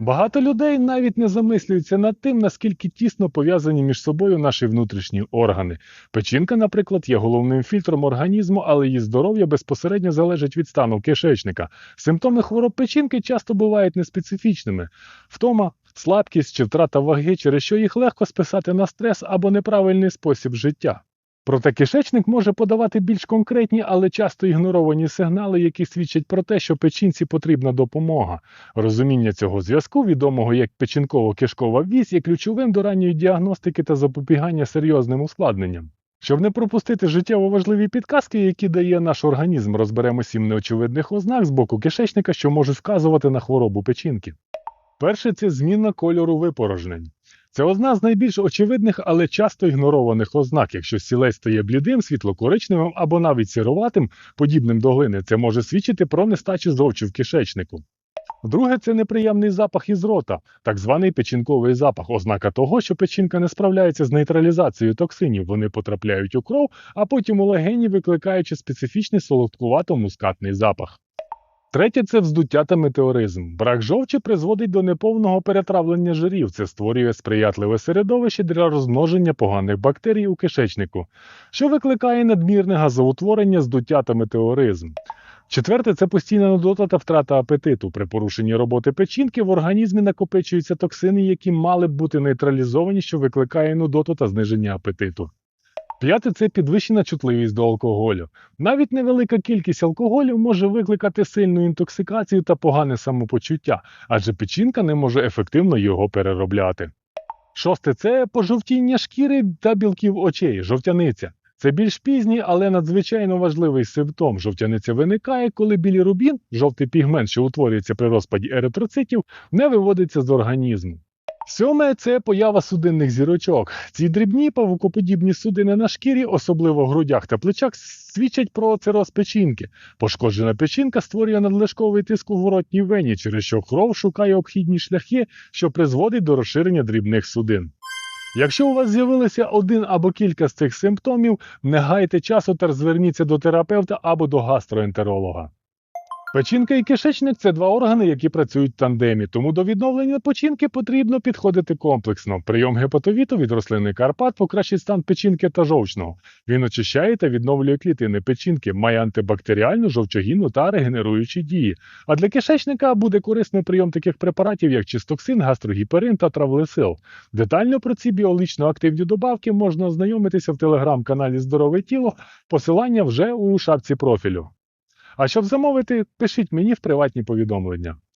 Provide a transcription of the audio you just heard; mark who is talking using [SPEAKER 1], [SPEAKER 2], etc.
[SPEAKER 1] Багато людей навіть не замислюються над тим, наскільки тісно пов'язані між собою наші внутрішні органи. Печінка, наприклад, є головним фільтром організму, але її здоров'я безпосередньо залежить від стану кишечника. Симптоми хвороб печінки часто бувають неспецифічними: втома, слабкість чи втрата ваги, через що їх легко списати на стрес або неправильний спосіб життя. Проте кишечник може подавати більш конкретні, але часто ігноровані сигнали, які свідчать про те, що печінці потрібна допомога. Розуміння цього зв'язку, відомого як печінково-кишкова вісь, є ключовим до ранньої діагностики та запобігання серйозним ускладненням. Щоб не пропустити життєво важливі підказки, які дає наш організм, розберемо сім неочевидних ознак з боку кишечника, що можуть вказувати на хворобу печінки. Перше це зміна кольору випорожнень. Це одна з найбільш очевидних, але часто ігнорованих ознак. Якщо стілець стає блідим, світло-коричневим або навіть сіруватим, подібним до глини, це може свідчити про нестачу жовчу в кишечнику. Друге це неприємний запах із рота, так званий печінковий запах, ознака того, що печінка не справляється з нейтралізацією токсинів, вони потрапляють у кров, а потім у легені, викликаючи специфічний солодкувато-мускатний запах. Третє це вздуття та метеоризм. Брак жовчі призводить до неповного перетравлення жирів. Це створює сприятливе середовище для розмноження поганих бактерій у кишечнику, що викликає надмірне газоутворення, здуття та метеоризм. Четверте це постійна нудота та втрата апетиту. При порушенні роботи печінки в організмі накопичуються токсини, які мали б бути нейтралізовані, що викликає нудоту та зниження апетиту. П'яте це підвищена чутливість до алкоголю. Навіть невелика кількість алкоголю може викликати сильну інтоксикацію та погане самопочуття, адже печінка не може ефективно його переробляти. Шосте це пожовтіння шкіри та білків очей, жовтяниця. Це більш пізній, але надзвичайно важливий симптом. Жовтяниця виникає, коли білірубін, жовтий пігмент, що утворюється при розпаді еритроцитів, не виводиться з організму. Сьоме це поява судинних зірочок. Ці дрібні павукоподібні судини на шкірі, особливо в грудях та плечах, свідчать про цироз печінки. Пошкоджена печінка створює надлишковий тиск у воротній вені, через що кров шукає обхідні шляхи, що призводить до розширення дрібних судин. Якщо у вас з'явилися один або кілька з цих симптомів, не гайте часу та зверніться до терапевта або до гастроентеролога. Печінка і кишечник це два органи, які працюють в тандемі, тому до відновлення печінки потрібно підходити комплексно. Прийом гепатовіту від рослини Карпат покращить стан печінки та жовчного. Він очищає та відновлює клітини печінки, має антибактеріальну, жовчогінну та регенеруючі дії. А для кишечника буде корисним прийом таких препаратів, як чистоксин, гастрогіперин та травлесил. Детально про ці біологічно активні добавки можна ознайомитися в телеграм-каналі Здорове тіло, посилання вже у шапці профілю. А щоб замовити, пишіть мені в приватні повідомлення.